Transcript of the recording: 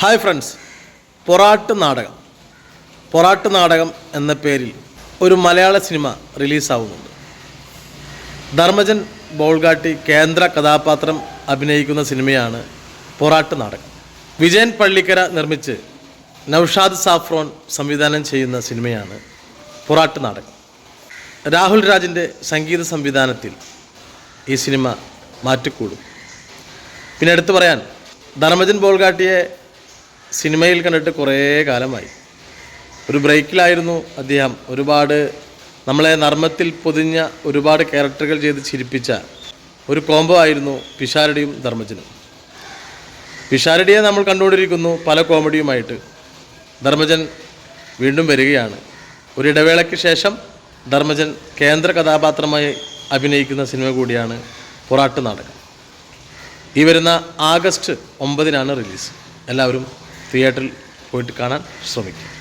Hi friends പൊറാട്ട് നാടകം. പൊറാട്ട് നാടകം എന്ന പേരിൽ ഒരു മലയാള സിനിമ റിലീസാവുന്നുണ്ട്. ധർമ്മജൻ ബോൾഗാട്ടി കേന്ദ്ര കഥാപാത്രം അഭിനയിക്കുന്ന സിനിമയാണ് പൊറാട്ട് നാടകം. വിജയൻ പള്ളിക്കര നിർമ്മിച്ച് നൗഷാദ് സാഫ്രോൺ സംവിധാനം ചെയ്യുന്ന സിനിമയാണ് പൊറാട്ട് നാടകം. രാഹുൽ രാജിന്റെ സംഗീത സംവിധാനത്തിൽ ഈ സിനിമ മാറ്റിക്കൂടും. പിന്നെ എടുത്തു പറയാൻ ധർമ്മജൻ ബോൾഗാട്ടിയെ സിനിമയിൽ കണ്ടിട്ട് കുറേ കാലമായി. ഒരു ബ്രേക്കിലായിരുന്നു അദ്ദേഹം ഒരുപാട് നമ്മളെ നർമ്മത്തിൽ പൊതിഞ്ഞ ഒരുപാട് ക്യാരക്ടറുകൾ ചെയ്ത് ചിരിപ്പിച്ച ഒരു കോംബോ ആയിരുന്നു പിഷാരടിയും ധർമ്മജനും. പിഷാരടിയെ നമ്മൾ കണ്ടുകൊണ്ടിരിക്കുന്നു പല കോമഡിയുമായിട്ട്. ധർമ്മജൻ വീണ്ടും വരികയാണ്. ഒരു ഇടവേളയ്ക്ക് ശേഷം ധർമ്മജൻ കേന്ദ്ര കഥാപാത്രമായി അഭിനയിക്കുന്ന സിനിമ കൂടിയാണ് പൊറാട്ട് നാടകം. ഈ വരുന്ന ആഗസ്റ്റ് ഒമ്പതിനാണ് റിലീസ്. എല്ലാവരും തിയേറ്ററിൽ പോയിട്ട് കാണാൻ ശ്രമിക്കും.